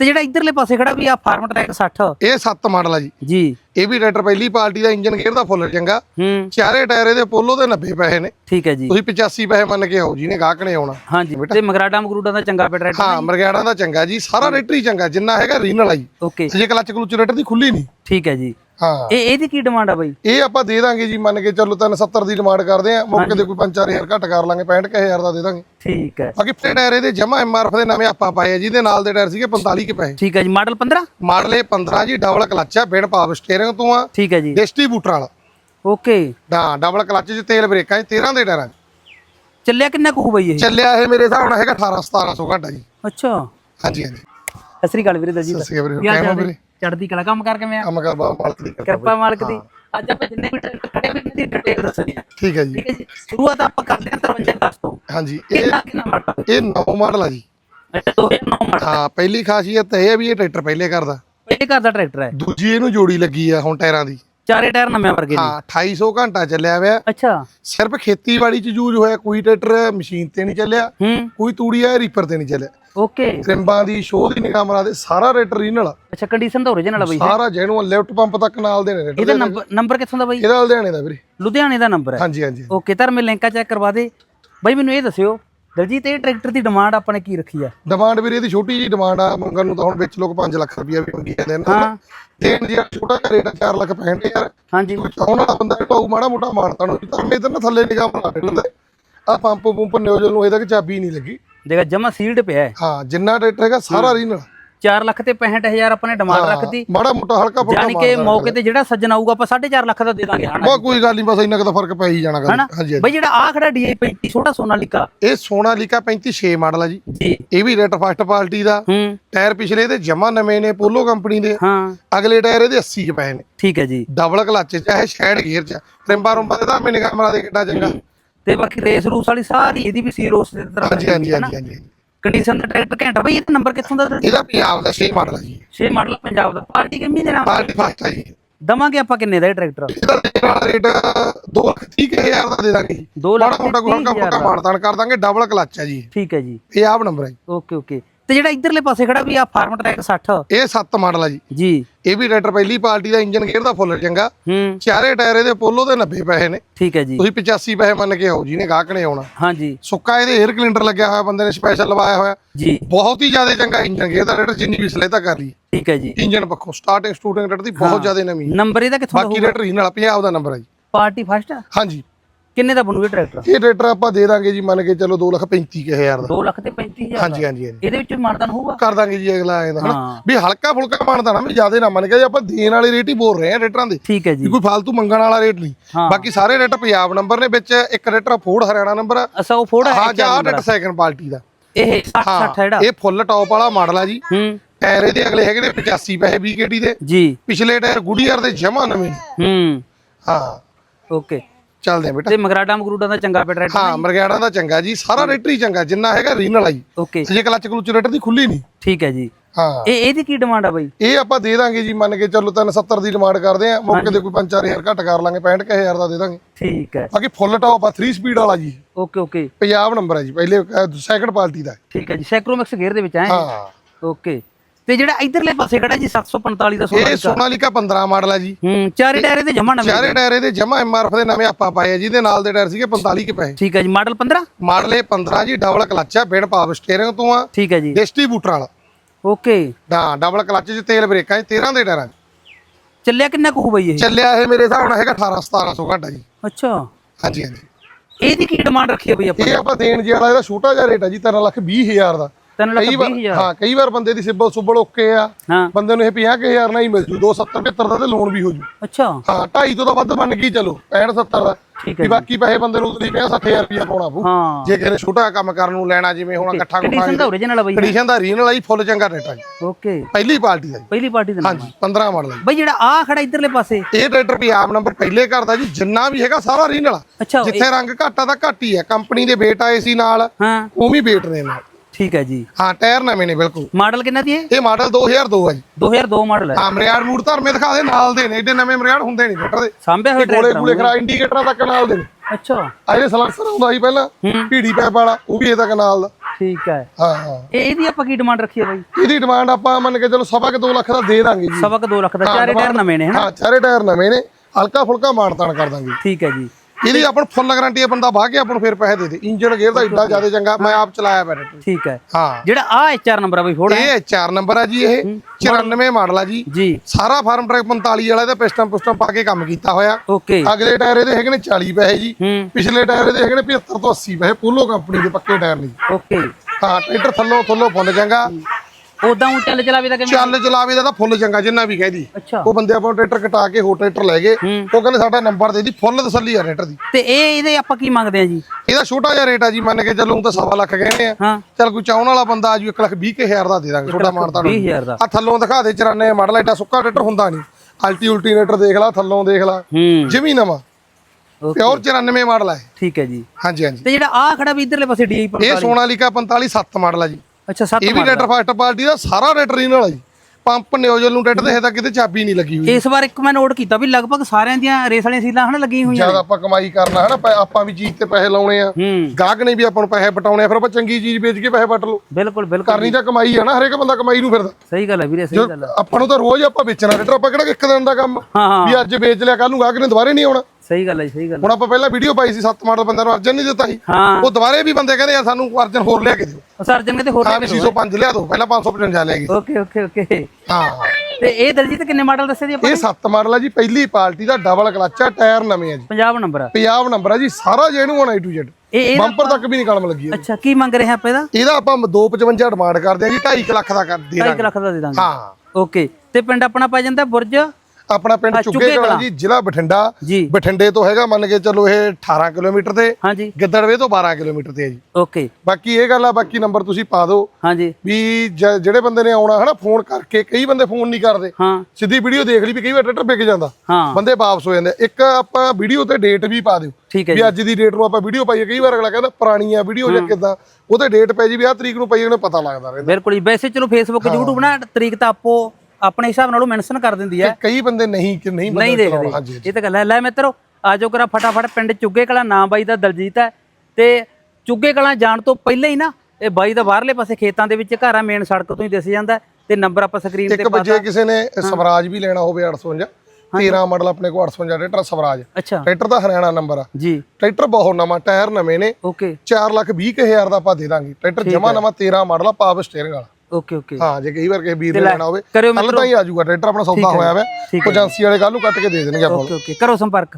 ਤੇ ਜਿਹੜਾ ਇਧਰਲੇ ਪਾਸੇ ਖੜਾ ਵੀ ਆ ਫਾਰਮ ਟਰੈਕ 60 ਇਹ 7 ਮਾਡਲ ਆ ਜੀ। ਜੀ। ਇਹ ਵੀ ਟਰੈਕਟਰ ਪਹਿਲੀ ਪਾਰਟੀ ਦਾ ਇੰਜਨ ਗੇਅਰ ਦਾ ਫੁੱਲ ਚੰਗਾ। ਹੂੰ। ਚਾਰੇ ਟਾਇਰ ਇਹਦੇ ਪੋਲੋ ਦੇ 90 ਪੈਸੇ ਨੇ। ਠੀਕ ਹੈ ਜੀ। ਤੁਸੀਂ 85 ਪੈਸੇ ਮੰਨ ਕੇ ਆਓ ਜਿਹਨੇ ਗਾਹਕ ਨੇ ਆਉਣਾ। ਹਾਂਜੀ ਤੇ ਮਗਰਾਡਾ ਮਗਰੂਡਾ ਦਾ ਚੰਗਾ ਪਿਆ ਟਰੈਕਟਰ ਹਾਂ ਮਰਗਿਆੜਾ ਦਾ ਚੰਗਾ ਜੀ ਸਾਰਾ ਰੇਟਰ ਹੀ ਚੰਗਾ ਜਿੰਨਾ ਹੈਗਾ ਰੀਨਲ ਆ ਜੀ। ਓਕੇ। ਜੇ ਕਲਚ ਕਲੂਚ ਰੇਟਰ ਦੀ ਖੁੱਲੀ ਨਹੀਂ। ਠੀਕ ਹੈ ਜੀ। ਹਾਂ। ਇਹ ਇਹਦੀ ਕੀ ਡਿਮਾਂਡ ਆ ਬਾਈ? ਇਹ ਆਪਾਂ ਦੇ ਦਾਂਗੇ ਜੀ ਮੰਨ ਕੇ ਚੱਲੋ 370 ਦੀ ਡਿਮਾਂਡ ਕਰਦੇ ਆ ਮੌਕੇ ਤੇ ਕੋਈ 5-4000 ਘੱਟ ਕਰ ਲਾਂਗੇ 65000 ਦਾ ਦੇ ਦਾਂਗੇ। ਠੀਕ ਹੈ। ਬਾਕੀ ਫੇ ਟਾਇਰ ਇਹਦੇ ਜਮਾ ਐਮਆਰਐਫ ਦੇ ਨਵੇਂ ਆਪਾਂ ਪਾਏ ਆ ਜਿਹਦੇ ਨਾਲ ਦੇ ਟਾਇਰ ਸੀਗੇ 45 ਕੇ ਪੈਸੇ। ਠੀਕ ਹੈ ਜੀ ਮਾਡਲ 15 ਮਾਡਲ ਇਹ 15 ਜੀ ਡਬਲ ਕਲਚ ਆ ਬਿਨ ਪਾਵਰ ਸਟੀਅਰਿੰਗ ਤੋਂ ਆ ਠੀਕ ਹੈ ਜੀ। ਡਿਸਟ੍ਰੀਬਿਊਟਰ ਵਾਲਾ। ਓਕੇ। ਹਾਂ ਡਬਲ ਕਲਚ 'ਚ ਤੇਲ ਬ੍ਰੇਕਾਂ 'ਚ 13 ਦੇ ਟਾਇਰਾਂ ਚੱਲਿਆ ਕਿੰਨਾ ਕੁ ਬਾਈ ਇਹ? ਚੱਲਿਆ ਇਹ ਮੇਰੇ ਹਿਸਾਬ ਨਾਲ ਹੈਗਾ 18 1700 ਘੰਟਾ ਜੀ। ਅੱਛਾ। ਹਾਂਜੀ ਹਾਂਜੀ। ਸਤਿ ਸ੍ਰੀ ਅਕਾਲ ਵੀਰੇ ਦਲਜੀਤ। ਸਤਿ ਸ਼੍ਰੀ ਅਕਾਲ ਵੀਰੇ, ਕਿਵੇਂ? ਚੜ੍ਹਦੀ ਕਲਾ। ਕੰਮ ਕਰਕੇ ਮੈਂ ਕੰਮ ਕਰ ਬਾ ਮਾਲਕ ਦੀ ਕਿਰਪਾ। ਮਾਲਕ ਦੀ। ਅੱਜ ਆਪਾਂ ਜਿੰਨੇ ਵੀ ਟਰੈਕਟਰ ਖੜੇ ਵੀ ਦੀ ਡਿਟੇਲ ਦੱਸਣੀ ਆ? ਠੀਕ ਹੈ ਜੀ। ਠੀਕ ਹੈ ਜੀ। ਸ਼ੁਰੂਆਤ ਆਪਾਂ ਕਰਦੇ ਹਾਂ 53 ਅਗਸਤ ਤੋਂ। ਹਾਂਜੀ ਇਹ ਇਹ ਨੌ ਮਾਡਲ ਆ ਜੀ। ਅੱਛਾ 2009 ਮਾਡਲ। ਹਾਂ ਪਹਿਲੀ ਖਾਸੀਅਤ ਇਹ ਹੈ ਵੀ ਇਹ ਟਰੈਕਟਰ ਪਹਿਲੇ ਕਰਦਾ ਪਹਿਲੇ ਘਰ ਦਾ ਟਰੈਕਟਰ ਹੈ। ਦੂਜੀ ਇਹਨੂੰ ਜੋੜੀ ਲੱਗੀ ਆ ਹੁਣ ਟਾਇਰਾਂ ਦੀ। ਚਾਰੇ ਟਾਇਰ ਨਵੇਂ ਵਰਗੇ ਨੇ। ਹਾਂ 2800 ਘੰਟਾ ਚੱਲਿਆ ਹੋਇਆ। ਅੱਛਾ। ਸਿਰਫ ਖੇਤੀਬਾੜੀ 'ਚ ਯੂਜ਼ ਹੋਇਆ ਕੋਈ ਟਰੈਕਟਰ ਮਸ਼ੀਨ ਤੇ ਨਹੀਂ ਚੱਲਿਆ ਕੋਈ ਤੂੜੀ ਆ ਰੀਪਰ ਤੇ ਨਹੀਂ ਚੱਲਿਆ। ਓਕੇ। ਕ੍ਰਿੰਬਾਂ ਦੀ ਸ਼ੋਅ ਦੀ ਨਿਗਾਹ ਮਰਾ ਦੇ ਸਾਰਾ ਰੇਟਰ ਰੀਨਲ ਅੱਛਾ ਕੰਡੀਸ਼ਨ ਤਾਂ ਓਰੀਜਨਲ ਆ ਬਾਈ ਸਾਰਾ ਜੈਨੂਅਲ ਲਿਫਟ ਪੰਪ ਤੱਕ ਨਾਲ ਦੇ ਨੇ ਇਹਦਾ ਨੰਬਰ ਨੰਬਰ ਕਿੱਥੋਂ ਦਾ ਬਾਈ? ਇਹਦਾ ਲੁਧਿਆਣੇ ਦਾ ਵੀਰੇ। ਲੁਧਿਆਣੇ ਦਾ ਨੰਬਰ ਹੈ ਹਾਂਜੀ ਹਾਂਜੀ ਓਕੇ ਤਾਂ ਮੈਂ ਲਿੰਕਾਂ ਚੈੱਕ ਕਰਵਾ ਦੇ। ਬਾਈ ਮੈਨੂੰ ਇਹ ਦੱਸਿਓ ਦਲਜੀਤ ਇਹ ਟਰੈਕਟਰ ਦੀ ਡਿਮਾਂਡ ਆਪਾਂ ਨੇ ਕੀ ਰੱਖੀ ਆ? ਡਿਮਾਂਡ ਵੀਰੇ ਦੀ ਛੋਟੀ ਜੀ ਡਿਮਾਂਡ ਆ ਮੰਗਣ ਨੂੰ ਤਾਂ ਹੁਣ ਵਿੱਚ ਲੋਕ 5 ਲੱਖ ਰੁਪਇਆ ਵੀ ਮੰਗੀ ਜਾਂਦੇ ਨੇ। ਹਾਂ। ਦੇਣ ਦੀ ਛੋਟਾ ਜਿਹਾ ਰੇਟ 4 ਲੱਖ 65000 ਹਾਂਜੀ। ਵਾਲਾ ਬੰਦਾ ਪਾਉ ਮਾੜਾ ਮੋਟਾ ਮਾਰਤਾ ਨੂੰ ਤਾਂ ਇਧਰ ਨਾ ਥੱਲੇ ਨਿਗਾਹ ਮਾਰ ਰਿਹਾ ਆ ਪੰਪ ਪੰਪ ਨਿਓਜਲ ਨੂੰ ਇਹਦਾ ਕਿ ਚਾਬੀ ਨਹੀਂ ਲੱਗੀ। ਦੇਖਾ ਜਮਾ ਸੀਲਡ ਪਿਆ ਹੈ। ਹਾਂ ਜਿੰਨਾ ਟਰੈਕਟਰ ਹੈਗਾ ਸਾਰਾ ਰੀਨਲ 4 ਲੱਖ ਤੇ 65000 ਆਪਾਂ ਨੇ ਡਿਮਾਂਡ ਰੱਖਤੀ। ਮਾੜਾ ਮੋਟਾ ਹਲਕਾ ਫੁਲਕਾ ਯਾਨੀ ਕਿ ਮੌਕੇ ਤੇ ਜਿਹੜਾ ਸੱਜਣ ਆਊਗਾ ਆਪਾਂ 4.5 ਲੱਖ ਦਾ ਦੇ ਦਾਂਗੇ। ਹਨਾ ਕੋਈ ਗੱਲ ਨਹੀਂ ਬਸ ਇੰਨਾ ਕੁ ਤਾਂ ਫ਼ਰਕ ਪੈ ਹੀ ਜਾਣਾ ਹਨਾ? ਹਾਂਜੀ ਹਾਂਜੀ। ਬਾਈ ਜਿਹੜਾ ਆ ਖੜਾ DI 35 ਛੋਟਾ ਸੋਨਾਲੀਕਾ ਇਹ ਸੋਨਾਲੀਕਾ 35 ਮਾਡਲ ਆ ਜੀ। ਜੀ। ਇਹ ਵੀ ਰੇਟ ਫਸਟ ਪਾਰਟੀ ਦਾ। ਹੂੰ। ਟਾਇਰ ਪਿਛਲੇ ਇਹਦੇ ਜਮਾ ਨਵੇਂ ਨੇ ਪੋਲੋ ਕੰਪਨੀ ਦੇ। ਹਾਂ। ਅਗਲੇ ਟਾਇਰ ਇਹਦੇ 80 ਚ ਪਏ ਨੇ। ਠੀਕ ਹੈ ਜੀ। ਡਬਲ ਕਲਚ ਚ ਹੈ ਸ਼ੈਡ ਗੇਅਰ ਚ। ਰਿੰਬਾ ਰੁੰਬਾ ਦੇ ਤਾਂ ਮੈਨੇ ਕਮਰਾ ਦੇ ਕਿੱਡਾ ਚੰਗਾ। ਤੇ ਬਾਕੀ ਰੇਸ ਰੂਸ ਵਾਲੀ ਸਾਰੀ ਇਹਦੀ ਵੀ ਸੀ ਰੋਸ ਦੇ ਤਰ੍ਹਾਂ ਹਾਂਜੀ ਹਾਂਜੀ ਹਾਂਜੀ ਹਾਂਜੀ। ਕੰਡੀਸ਼ਨ ਦਾ ਟਰੈਕਟਰ ਘੰਟਾ ਬਾਈ ਇਹ ਨੰਬਰ ਕਿੱਥੋਂ ਦਾ ਇਹਦਾ ਪੰਜਾਬ ਦਾ 6 ਮਾਡਲ ਆ ਜੀ। 6 ਮਾਡਲ ਪੰਜਾਬ ਦਾ। ਪਾਰਟੀ ਕਿੰਨੀ ਦੇਣਾ ਪਾਰਟੀ ਫਸਟ ਆ ਜੀ। ਦਵਾਂਗੇ ਆਪਾਂ ਕਿੰਨੇ ਦਾ ਇਹ ਟਰੈਕਟਰ ਇਹਦਾ ਰੇਟ 2 ਲੱਖ 30000 ਦਾ ਦੇ ਦਾਂਗੇ। ਜੀ ਦੋ ਲੱਖ ਮਾੜਾ ਮੋਟਾ ਫੁਲਕਾ ਮਾਨਤਾਨ ਕਰ ਦਾਂਗੇ ਡਬਲ ਕਲਚ ਆ ਜੀ। ਠੀਕ ਹੈ ਜੀ। ਇਹ ਆਪ ਨੰਬਰ ਹੈ। Okay okay. ਤੇ ਜਿਹੜਾ ਇਧਰਲੇ ਪਾਸੇ ਖੜਾ ਵੀ ਆ ਫਾਰਮ ਟਰੈਕ 60 ਇਹ 7 ਮਾਡਲ ਆ ਜੀ। ਜੀ। ਇਹ ਵੀ ਰੇਟਰ ਪਹਿਲੀ ਪਾਰਟੀ ਦਾ ਇੰਜਨ ਗੇਅਰ ਦਾ ਫੁੱਲ ਚੰਗਾ। ਹੂੰ। ਚਾਰੇ ਟਾਇਰ ਇਹਦੇ ਪੋਲੋ ਦੇ 90 ਪੈਸੇ ਨੇ। ਠੀਕ ਹੈ ਜੀ। ਤੁਸੀਂ 85 ਪੈਸੇ ਮੰਨ ਕੇ ਆਓ ਜਿਹਨੇ ਗਾਹਕ ਨੇ ਆਉਣਾ। ਹਾਂਜੀ। ਸੁੱਕਾ ਇਹਦੇ 에ਅਰ ਕਲਿੰਡਰ ਲੱਗਿਆ ਹੋਇਆ ਬੰਦੇ ਨੇ ਸਪੈਸ਼ਲ ਲਵਾਇਆ ਹੋਇਆ। ਜੀ। ਬਹੁਤ ਹੀ ਜ਼ਿਆਦਾ ਚੰਗਾ ਇੰਜਨ ਗੇਅਰ ਦਾ ਰੇਟਰ ਜਿੰਨੀ ਵੀ ਸਲੇਤਾ ਕਰ ਲਈ ਠੀਕ ਹੈ ਜੀ। ਇੰਜਨ ਪੱਖੋਂ ਸਟਾਰਟਿੰਗ ਸਟੂਡਿੰਗ ਰੇਟਰ ਦੀ ਬਹੁਤ ਜ਼ਿਆਦਾ ਨਵੀਂ। ਨੰਬਰ ਇਹਦਾ ਕਿੱਥੋਂ ਦਾ ਬਾਕੀ ਰੇਟਰ ਹੀ ਨਾਲ ਪੰਜਾਬ ਦਾ ਨੰਬਰ ਹੈ ਜੀ। ਪਾਰਟੀ ਫਸਟ ਹਾਂਜੀ। ਕਿੰਨੇ ਦਾ ਬਣੂ ਇਹ ਟਰੈਕਟਰ? ਇਹ ਰੇਟਰ ਆਪਾਂ ਦੇ ਦਾਂਗੇ ਜੀ ਮੰਨ ਕੇ ਚਲੋ 2 ਲੱਖ 35 ਹਜ਼ਾਰ ਦਾ। 2 ਲੱਖ ਤੇ 35000 ਹਾਂਜੀ ਹਾਂਜੀ ਹਾਂਜੀ। ਇਹਦੇ ਵਿੱਚ ਮਾਨਦਾਨ ਹੋਊਗਾ? ਕਰ ਦਾਂਗੇ ਜੀ ਅਗਲਾ ਇਹਦਾ ਹਨਾ? ਹਾਂ। ਵੀ ਹਲਕਾ ਫੁਲਕਾ ਬਣਦਾ ਨਾ ਵੀ ਜ਼ਿਆਦਾ ਨਾ ਮੰਨ ਕੇ ਜੀ ਆਪਾਂ ਦੇਣ ਵਾਲੇ ਰੇਟ ਹੀ ਬੋਲ ਰਹੇ ਆ ਰੇਟਰਾਂ ਦੇ ਠੀਕ ਹੈ ਵੀ ਜੀ ਕੋਈ ਫालतू ਮੰਗਣ ਵਾਲਾ ਰੇਟ ਨਹੀਂ। ਹਾਂ। ਬਾਕੀ ਸਾਰੇ ਰੇਟ ਪੰਜਾਬ ਨੰਬਰ ਨੇ ਵਿੱਚ ਇੱਕ ਰੇਟਰ ਫੋਰਡ ਹਰਿਆਣਾ ਨੰਬਰ ਆ। ਅਸਾ ਉਹ ਫੋੜਾ ਹਾਂ ਹੈ ਜਾਂ ਆਹ ਰੇਟ ਸੈਕੰਡ ਪਾਰਟੀ ਦਾ। ਇਹ 60 60 ਜਿਹੜਾ? ਇਹ ਫੁੱਲ ਟੌਪ ਵਾਲਾ ਮਾਡਲ ਆ ਜੀ। ਹੂੰ। ਟਾਇਰ ਇਹਦੇ ਅਗਲੇ ਹੈਗੇ ਨੇ 85 ਪੈਸੇ BKT ਦੇ। ਜੀ। ਪਿਛਲੇ ਟਾਇਰ ਗੁਡੀਅਰ ਦੇ ਜਮਾ ਨਵੇਂ। ਨੇ। ਹੂੰ। ਹਾਂ। ਓਕੇ। ਚੱਲਦੇ ਆ ਬੇਟਾ। ਤੇ ਮਗਰਾਡਾ ਮਗਰੂਡਾ ਦਾ ਚੰਗਾ ਪਿਆ ਟਰੈਕਟਰ ਹਾਂ ਮਰਗਿਆੜਾ ਦਾ ਚੰਗਾ ਜੀ। ਸਾਰਾ ਰੇਟਰ ਹੀ ਚੰਗਾ ਜਿੰਨਾ ਹੈਗਾ ਰੀਨਲ ਆ ਜੀ। ਓਕੇ। ਜੇ ਕਲਚ ਕਲੂਚ ਰੇਟਰ ਦੀ ਖੁੱਲੀ ਨਹੀਂ। ਠੀਕ ਹੈ ਜੀ। ਹਾਂ। ਇਹ ਇਹਦੀ ਕੀ ਡਿਮਾਂਡ ਆ ਬਾਈ? ਇਹ ਆਪਾਂ ਦੇ ਦਾਂਗੇ ਜੀ ਮੰਨ ਕੇ ਚੱਲੋ 370 ਦੀ ਡਿਮਾਂਡ ਕਰਦੇ ਆ। ਮੌਕੇ ਤੇ ਕੋਈ 5-4000 ਘੱਟ ਕਰ ਲਾਂਗੇ 65000 ਦਾ ਦੇ ਦਾਂਗੇ। ਠੀਕ ਹੈ। ਬਾਕੀ ਫੁੱਲ ਟੌਪ ਆ 3 ਸਪੀਡ ਵਾਲਾ ਜੀ। Okay okay. ਪੰਜਾਬ ਨੰਬਰ ਹੈ ਜੀ ਪਹਿਲੇ ਸੈਕੰਡ ਪਾਰਟੀ ਦਾ। ਠੀਕ ਹੈ ਜੀ ਸੈਕਰੋਮੈਕਸ ਗੇਅਰ ਦੇ ਵਿੱਚ ਆਏ। ਹਾਂ। ਓਕੇ। ਤੇ ਜਿਹੜਾ ਇਧਰਲੇ ਪਾਸੇ ਖੜਾ ਜੀ 745 ਦਾ ਇਹ ਸੋਨਾ ਸੋਨਾਲੀਕਾ 15 ਮਾਡਲ ਹੈ ਜੀ। ਹੂੰ ਚਾਰੇ ਟਾਇਰ ਦੇ ਜਮਾ ਨਵੇਂ ਚਾਰੇ ਟਾਇਰ ਇਹਦੇ ਜਮਾ ਐਮਆਰਐਫ ਦੇ ਨਵੇਂ ਆਪਾਂ ਪਾਏ ਆ ਜਿਹਦੇ ਨਾਲ ਦੇ ਟਾਇਰ ਸੀਗੇ 45 ਕੇ ਪੈਸੇ। ਠੀਕ ਹੈ ਜੀ ਮਾਡਲ 15 ਮਾਡਲ ਇਹ 15 ਜੀ ਡਬਲ ਕਲਚ ਆ ਬਿਨ ਪਾਵਰ ਸਟੀਅਰਿੰਗ ਤੋਂ ਆ ਠੀਕ ਹੈ ਜੀ। ਡਿਸਟ੍ਰੀਬਿਊਟਰ ਵਾਲਾ। ਓਕੇ। ਹਾਂ ਡਬਲ ਕਲਚ 'ਚ ਤੇਲ ਬ੍ਰੇਕਾਂ 'ਚ 13 ਦੇ ਟਾਇਰਾਂ 'ਚ। ਚੱਲਿਆ ਕਿੰਨਾ ਕੁ ਬਾਈ ਇਹ? ਚੱਲਿਆ ਇਹ ਮੇਰੇ ਹਿਸਾਬ ਨਾਲ ਹੈਗਾ 18 1700 ਘੰਟਾ ਜੀ। ਅੱਛਾ। ਹਾਂਜੀ ਹਾਂਜੀ। ਇਹਦੀ ਕੀ ਡਿਮਾਂਡ ਰੱਖੀ ਹੈ ਬਈ ਆਪਾਂ ਇਹ ਆਪਾਂ ਦੇਣ ਜੀ ਵਾਲਾ ਇਹਦਾ ਛੋਟਾ ਜਿਹਾ ਰੇਟ ਹੈ ਜੀ 3 ਲੱਖ 20 ਹਜ਼ਾਰ ਦਾ। 3 ਲੱਖ ਕਈ ਵਾਰ 20000 ਹਾਂ ਕਈ ਵਾਰ ਬੰਦੇ ਦੀ ਸਿਬਲ ਸੁਬਲ ਓਕੇ ਆ। ਬੰਦੇ ਨੂੰ ਇਹ 50000 ਨਾਲ ਹੀ ਮਿਲ ਜੂ 270 75 ਦਾ ਤੇ ਲੋਨ ਵੀ ਹੋ ਜੂ। ਅੱਛਾ। ਹਾਂ 2.5 ਤੋਂ ਤਾਂ ਵੱਧ ਕੇ ਹੀ ਚਲੋ 65 70 ਦਾ। ਠੀਕ ਵੀ ਹੈ ਬਾਕੀ ਪੈਸੇ ਬੰਦੇ ਨੂੰ ਤੁਸੀਂ 50 60000 ਰੁਪਇਆ ਪਾਉਣਾ ਪਊ। ਹਾਂ। ਜੇ ਕਿਸੇ ਨੇ ਛੋਟਾ ਕੰਮ ਕਰਨ ਨੂੰ ਲੈਣਾ ਜਿਵੇਂ ਹੁਣ ਇਕੱਠਾ ਕੰਡੀਸ਼ਨ ਦਾ ਓਰੀਜਨਲ ਆ ਬਈ। ਕੰਡੀਸ਼ਨ ਦਾ ਰੀਨਲ ਆਈ ਫੁੱਲ ਚੰਗਾ ਰੇਟ ਆ ਜੀ। ਓਕੇ। ਪਹਿਲੀ ਪਾਰਟੀ ਦਾ ਜੀ। ਪਹਿਲੀ ਪਾਰਟੀ ਦੇ ਹਾਂਜੀ 15 ਮਾਡਲ ਬਈ ਜਿਹੜਾ ਆ ਖੜਾ ਇਧਰਲੇ ਪਾਸੇ। ਇਹ ਟਰੈਕਟਰ ਪੰਜਾਬ ਨੰਬਰ ਪਹਿਲੇ ਕਰਦਾ ਜੀ ਜਿੰਨਾ ਵੀ ਹੈਗਾ ਸਾਰਾ ਅੱਛਾ ਜਿੱਥੇ ਰੰਗ ਘੱਟ ਤਾਂ ਘੱਟ ਹੀ ਆ ਕੰਪਨੀ ਦੇ ਵੇਟ ਆਏ ਸੀ ਨਾਲ ਉਹ ਵੀ ਵੇਟ ਨੇ ਨਾਲ। ਠੀਕ ਹੈ ਜੀ। ਹਾਂ ਟਾਇਰ ਨਵੇਂ ਨੇ ਬਿਲਕੁਲ। ਮਾਡਲ ਕਿੰਨਾ ਦੀ ਹੈ? ਇਹ ਮਾਡਲ 2002 ਆ ਜੀ। 2002 ਮਾਡਲ ਹੈ। ਹਾਂ ਮਰਿਆੜ ਮੂਡ ਧਰਮੇ ਦਿਖਾ ਦੇ ਨਾਲ ਦੇ ਨੇ। ਏਡੇ ਨਵੇਂ ਮਰਿਆੜ ਹੁੰਦੇ ਨਹੀਂ ਟਰੈਕਟਰ ਦੇ। ਹੋਇਆ ਗੋਲੇ ਟਰੈਕਟਰ ਗੂਲੇ ਖਰਾ ਇੰਡੀਕੇਟਰਾਂ ਤੱਕ ਨਾਲ ਦੇ ਨੇ। ਅੱਛਾ। ਆ ਜਿਹੜੇ ਸਲੈਂਸਰ ਹੁੰਦਾ ਸੀ ਪਹਿਲਾਂ ਹੂੰ। ਪੀੜੀ ਪੈਪ ਵਾਲਾ ਉਹ ਵੀ ਇਹਦਾ ਨਾਲ ਦਾ। ਠੀਕ ਹੈ। ਹਾਂ ਹਾਂ। ਇਹ ਇਹਦੀ ਆਪਾਂ ਕੀ ਡਿਮਾਂਡ ਰੱਖੀ ਹੈ ਬਾਈ? ਇਹਦੀ ਡਿਮਾਂਡ ਆਪਾਂ ਮੰਨ ਕੇ ਚਲੋ ਸਵਾ ਕੇ 2 ਲੱਖ ਦਾ ਦੇ ਦਾਂਗੇ ਜੀ। ਸਵਾ ਕੁ 2 ਲੱਖ ਦਾ। ਚਾਰੇ ਟਾਇਰ ਨਵੇਂ ਨੇ ਹਾਂ ਚਾਰੇ ਟਾਇਰ ਨਵੇਂ ਨੇ। ਹਲਕਾ ਫੁਲਕਾ ਮਾਨਤਾਨ ਕਰ ਦਾਂਗੇ। ਠੀਕ ਹੈ ਜੀ। ਇਹਦੀ ਆਪਾਂ ਨੂੰ ਫੁੱਲ ਗਾਰੰਟੀ ਹੈ ਬੰਦਾ ਬਾਹ ਕੇ ਆਪਾਂ ਨੂੰ ਫਿਰ ਪੈਸੇ ਦੇ ਦੇ। ਇੰਜਨ ਗੇਅਰ ਦਾ ਏਡਾ ਜ਼ਿਆਦਾ ਚੰਗਾ ਮੈਂ ਆਪ ਚਲਾਇਆ ਟਰੈਕਟਰ ਠੀਕ ਹੈ। ਹਾਂ। ਜਿਹੜਾ ਆ ਐਚਆਰ ਨੰਬਰ ਆ ਬਾਈ ਫੋੜ ਇਹ 4 ਨੰਬਰ ਆ ਜੀ ਇਹ 94 ਮਾਡਲ ਆ ਜੀ। ਜੀ। ਸਾਰਾ ਫਾਰਮ ਟਰੈਕ 45 ਵਾਲਾ ਇਹਦਾ ਪਿਸਟਨ ਪੁਸਟਨ ਪਾ ਕੇ ਕੰਮ ਕੀਤਾ ਹੋਇਆ। ਓਕੇ। ਅਗਲੇ ਟਾਇਰ ਇਹਦੇ ਹੈਗੇ ਨੇ 40 ਪੈਸੇ ਜੀ। ਪਿਛਲੇ ਟਾਇਰ ਇਹਦੇ ਹੈਗੇ ਨੇ 75 ਤੋਂ 80 ਪੈਸੇ ਪੋਲੋ ਕੰਪਨੀ ਦੇ ਪੱਕੇ ਟਾਇਰ ਨੇ। ਓਕੇ। ਹਾਂ ਟਰੈਕਟਰ ਥੱਲੋਂ ਥੱਲੋਂ ਫੁੱਲ ਚੰਗਾ। ਉਦਾਂ ਉਹ ਚੱਲ ਚਲਾਵੇ ਤਾਂ ਕਿਵੇਂ ਚੱਲ ਚਲਾਵੇ ਦਾ ਤਾਂ ਫੁੱਲ ਚੰਗਾ ਜਿੰਨਾ ਵੀ ਕਹਿਦੀ ਅੱਛਾ। ਉਹ ਬੰਦੇ ਆਪਾਂ ਨੂੰ ਟਰੈਕਟਰ ਕਟਾ ਕੇ ਹੋਰ ਟਰੈਕਟਰ ਲੈ ਗਏ। ਹੂੰ। ਉਹ ਕਹਿੰਦੇ ਸਾਡਾ ਨੰਬਰ ਦੇ ਦੀ ਫੁੱਲ ਤਸੱਲੀ ਆ ਟਰੈਕਟਰ ਦੀ। ਤੇ ਇਹ ਇਹਦੇ ਆਪਾਂ ਕੀ ਮੰਗਦੇ ਆ ਜੀ? ਇਹਦਾ ਛੋਟਾ ਜਿਹਾ ਰੇਟ ਆ ਜੀ ਮੰਨ ਕੇ ਚੱਲੋ ਤਾਂ ਸਵਾ ਲੱਖ ਕਹਿੰਦੇ ਆ। ਹਾਂ। ਚੱਲ ਕੋਈ ਚਾਉਣ ਵਾਲਾ ਬੰਦਾ ਆ ਜੀ 1 ਲੱਖ 20 ਕੇ ਹਜ਼ਾਰ ਦਾ ਦੇ ਦਾਂਗੇ ਛੋਟਾ ਮਾਨਤਾ 20000 ਦਾ। ਆ ਥੱਲੋਂ ਦਿਖਾ ਦੇ 94 ਮਾਡਲ ਐਡਾ ਸੁੱਕਾ ਟਰੈਕਟਰ ਹੁੰਦਾ ਨਹੀਂ। ਅਲਟੀ ਉਲਟੀਨੇਟਰ ਦੇਖ ਲਾ ਥੱਲੋਂ ਦੇਖ ਲਾ। ਹੂੰ। ਜਿਮੀ ਨਵਾਂ। ਪਿਓਰ 94 ਮਾਡਲ ਹੈ ਠੀਕ ਹੈ ਜੀ। ਹਾਂਜੀ ਹਾਂਜੀ। ਤੇ ਜਿਹੜਾ ਆ ਖੜਾ ਵੀ ਇਧਰਲੇ ਪਾਸੇ ਡੀਆਈ ਇਹ ਸੋਨਾਲੀਕਾ 45 7 ਮਾਡਲ ਆ ਜੀ। ਅੱਛਾ ਸੱਤ ਇਹ ਵੀ ਟਰੈਕਟਰ ਫਸਟ ਪਾਰਟੀ ਦਾ ਸਾਰਾ ਟਰੈਕਟਰ ਇਹਨਾਂ ਵਾਲਾ ਜੀ। ਪੰਪ ਨਿਓਜਲ ਨੂੰ ਟਰੈਕਟਰ ਦੇ ਹਜੇ ਤੱਕ ਕਿਤੇ ਚਾਬੀ ਨਹੀਂ ਲੱਗੀ ਹੋਈ। ਇਸ ਵਾਰ ਇੱਕ ਮੈਂ ਨੋਟ ਕੀਤਾ ਵੀ ਲਗਭਗ ਸਾਰਿਆਂ ਦੀਆਂ ਰੇਸ ਵਾਲੀਆਂ ਸੀਲਾਂ ਹਨ ਲੱਗੀਆਂ ਹੋਈਆਂ ਜਦ ਆਪਾਂ ਕਮਾਈ ਕਰਨਾ ਹੈ ਨਾ ਪੈ- ਆਪਾਂ ਵੀ ਚੀਜ਼ ਤੇ ਪੈਸੇ ਲਾਉਣੇ ਆ। ਹੂੰ। ਗਾਹਕ ਨੇ ਵੀ ਆਪਾਂ ਨੂੰ ਪੈਸੇ ਬਟਾਉਣੇ ਆ ਫਿਰ ਆਪਾਂ ਚੰਗੀ ਚੀਜ਼ ਵੇਚ ਕੇ ਪੈਸੇ ਬਟ ਲਓ। ਬਿਲਕੁਲ ਬਿਲਕੁਲ ਕਰਨੀ ਤਾਂ ਕਮਾਈ ਆ ਨਾ ਹਰੇਕ ਬੰਦਾ ਕਮਾਈ ਨੂੰ ਫਿਰਦਾ। ਸਹੀ ਗੱਲ ਹੈ ਵੀਰੇ ਸਹੀ ਗੱਲ ਹੈ ਆਪਾਂ ਨੂੰ ਤਾਂ ਰੋਜ਼ ਆਪਾਂ ਵੇਚਣਾ ਟਰੈਕਟਰ ਆਪਾਂ ਕਿਹੜਾ ਇੱਕ ਦਿਨ ਦਾ ਕੰਮ? ਹਾਂ ਹਾਂ। ਵੀ ਅੱਜ ਵੇਚ ਲਿਆ ਕੱਲ ਨੂੰ ਗਾਹਕ ਨੇ ਦੁਬਾਰੇ ਨਹੀਂ ਆਉਣਾ। ਸਹੀ ਗੱਲ ਹੈ ਸਹੀ ਗੱਲ ਹੈ। ਹੁਣ ਆਪਾਂ ਪਹਿਲਾਂ ਵੀਡੀਓ ਪਾਈ ਸੀ ਸੱਤ ਮਾਡਲ ਬੰਦਿਆਂ ਨੂੰ ਅਰਜਨ ਨਹੀਂ ਦਿੱਤਾ ਸੀ। ਹਾਂ। ਉਹ ਦੁਬਾਰੇ ਵੀ ਬੰਦੇ ਕਹਿੰਦੇ ਆ ਸਾਨੂੰ ਅਰਜਨ ਹੋਰ ਲਿਆ ਕੇ ਦਿਓ। ਉਹ ਸਰਜਨ ਕਹਿੰਦੇ ਹੋਰ ਹਾਂ ਵੀ 605 ਲਿਆ ਦਿਓ ਪਹਿਲਾਂ 555 ਲੈ ਗਏ। Okay okay okay. ਹਾਂ। ਤੇ ਇਹ ਦਲਜੀਤ ਕਿੰਨੇ ਮਾਡਲ ਦੱਸੇ ਜੀ ਆਪਾਂ ਇਹ ਸੱਤ ਮਾਡਲ ਆ ਜੀ ਪਹਿਲੀ ਪਾਰਟੀ ਦਾ ਡਬਲ ਕਲਚ ਆ ਟਾਇਰ ਨਵੇਂ ਆ ਜੀ। 50 ਨੰਬਰ ਪੰਜਾਬ ਨੰਬਰ ਆ ਜੀ ਸਾਰਾ to Z ਇਹ ਇਹ ਬੰਪਰ ਤੱਕ ਵੀ ਨਹੀਂ ਕਲਮ ਲੱਗੀ ਹੋਈ। ਅੱਛਾ ਕੀ ਮੰਗ ਰਹੇ ਆ ਆਪਾਂ ਇਹਦਾ? ਇਹਦਾ ਆਪਾਂ 255 ਡਿਮਾਂਡ ਕਰਦੇ ਆ ਜੀ 2.5 ਲੱਖ ਦਾ ਕਰ ਦੇ 2.5 ਦਾਂਗੇ ਲੱਖ ਦਾ ਦੇ ਦਾਂਗੇ। ਹਾਂ। ਓਕੇ ਤੇ ਪਿੰਡ ਆਪਣਾ ਪੈ ਜਾਂਦਾ ਬੁਰਜ ਆਪਣਾ ਪਿੰਡ ਆ, ਚੁੱਗੇ ਕਲਾਂ। ਜੀ ਜ਼ਿਲ੍ਹਾ ਬਠਿੰਡਾ। ਬਠਿੰਡੇ ਤੋਂ ਹੈਗਾ ਮੰਨ ਕੇ ਚੱਲੋ ਇਹ 18 ਕਿਲੋਮੀਟਰ ਤੇ ਗਿੱਦੜਵੇ ਤੋਂ 12 ਕਿਲੋਮੀਟਰ ਤੇ ਹੈ ਜੀ। ਓਕੇ। ਬਾਕੀ ਇਹ ਗੱਲ ਆ ਬਾਕੀ ਨੰਬਰ ਤੁਸੀਂ ਪਾ ਦਿਓ ਹਾਂਜੀ। ਵੀ ਜਿਹੜੇ ਬੰਦੇ ਨੇ ਆਉਣਾ ਹਨਾ ਫੋਨ ਕਰਕੇ ਕਈ ਬੰਦੇ ਫੋਨ ਨਹੀਂ ਕਰਦੇ। ਸਿੱਧੀ ਵੀਡੀਓ ਦੇਖ ਲਈ ਵੀ ਕਈ ਵਾਰ ਟਰੈਕਟਰ ਵਿਕ ਜਾਂਦਾ। ਬੰਦੇ ਵਾਪਸ ਹੋ ਜਾਂਦੇ। ਇੱਕ ਆਪਾਂ ਵੀਡੀਓ ਤੇ ਡੇਟ ਵੀ ਪਾ ਦਿਓ। ਵੀ ਅੱਜ ਦੀ ਡੇਟ ਨੂੰ ਆਪਾਂ ਵੀਡੀਓ ਪਾਈਏ ਕਈ ਵਾਰ ਅਗਲਾ ਕਹਿੰਦਾ ਪੁਰਾਣੀ ਆ ਵੀਡੀਓ ਜਾਂ ਕਿਦਾਂ ਉਹਤੇ ਡੇਟ ਪੈ ਜੀ ਵੀ ਆਹ ਤਰੀਕ ਨੂੰ ਪਾਈਏ ਉਹਨੂੰ ਪਤਾ ਲੱਗਦਾ ਰਹਿੰਦਾ। ਬਿਲਕੁਲ ਜੀ। ਵੈਸੇ ਚਲੋ ਫੇਸਬੁੱਕ YouTube ਨਾ ਤਰੀਕ ਤਾਂ ਆਪੋ ਆਪਣੇ ਹਿਸਾਬ ਨਾਲ ਉਹ ਮੈਂਸ਼ਨ ਕਰ ਦਿੰਦੀ ਹੈ। ਕਈ ਬੰਦੇ ਨਹੀਂ ਕਿ ਨਹੀਂ ਨਹੀਂ। ਦੇਖਦੇ। ਇਹ ਤਾਂ ਗੱਲ ਹੈ। ਲੈ ਮਿੱਤਰੋ ਆਜੋ ਕਰਾ ਫਟਾਫਟ ਪਿੰਡ ਚੁੱਗੇ ਕਲਾ ਨਾਮ ਬਾਈ ਦਾ ਦਲਜੀਤ ਹੈ। ਤੇ ਚੁੱਗੇ ਕਲਾ ਜਾਣ ਤੋਂ ਪਹਿਲਾਂ ਹੀ ਨਾ ਇਹ ਬਾਈ ਦਾ ਬਾਹਰਲੇ ਪਾਸੇ ਖੇਤਾਂ ਦੇ ਵਿੱਚ ਘਰ ਆ ਮੇਨ ਸੜਕ ਤੋਂ ਹੀ ਦਿਸ ਜਾਂਦਾ ਤੇ ਨੰਬਰ ਆਪਾਂ ਸਕਰੀਨ ਤੇ ਇੱਕ ਵਜੇ ਕਿਸੇ ਨੇ ਸਵਰਾਜ ਵੀ ਲੈਣਾ ਹੋਵੇ 855 13 ਮਾਡਲ ਆਪਣੇ ਕੋਲ 855 ਟਰੈਕਟਰ ਸਵਰਾਜ। ਅੱਛਾ। ਟਰੈਕਟਰ ਦਾ ਹਰਿਆਣਾ ਨੰਬਰ ਆ। ਜੀ। ਟਰੈਕਟਰ ਬਹੁਤ ਨਵਾਂ ਟਾਇਰ ਨਵੇਂ ਨੇ। ਓਕੇ। 4 ਲੱਖ 20 ਕੁ ਹਜ਼ਾਰ ਦਾ ਆਪਾਂ ਦੇ ਦਾਂਗੇ। ਟਰੈਕਟਰ ਜਮਾ ਨਵਾਂ 13 ਮਾਡਲ ਆ ਪਾਵਰ ਸਟੀਅਰਿੰਗ ਵਾਲਾ। ਓਕੇ ਓਕੇ ਹਾਂ ਜੇ ਕਈ ਵਾਰ ਕਿਸੇ ਵੀਰ ਨੇ ਲੈਣਾ ਹੋਵੇ ਕੱਲ ਤਾਂ ਹੀ ਆ ਜਾਊਗਾ ਟਰੈਕਟਰ ਆਪਣਾ ਸੌਦਾ ਹੋਇਆ ਵਾ। ਠੀਕ ਏਜੰਸੀ ਵਾਲੇ ਕੱਲ ਨੂੰ ਕੱਟ ਕੇ ਦੇ ਦੇਣਗੇ ਆਪਾਂ। ਓਕੇ ਓਕੇ ਕਰੋ ਸੰਪਰਕ।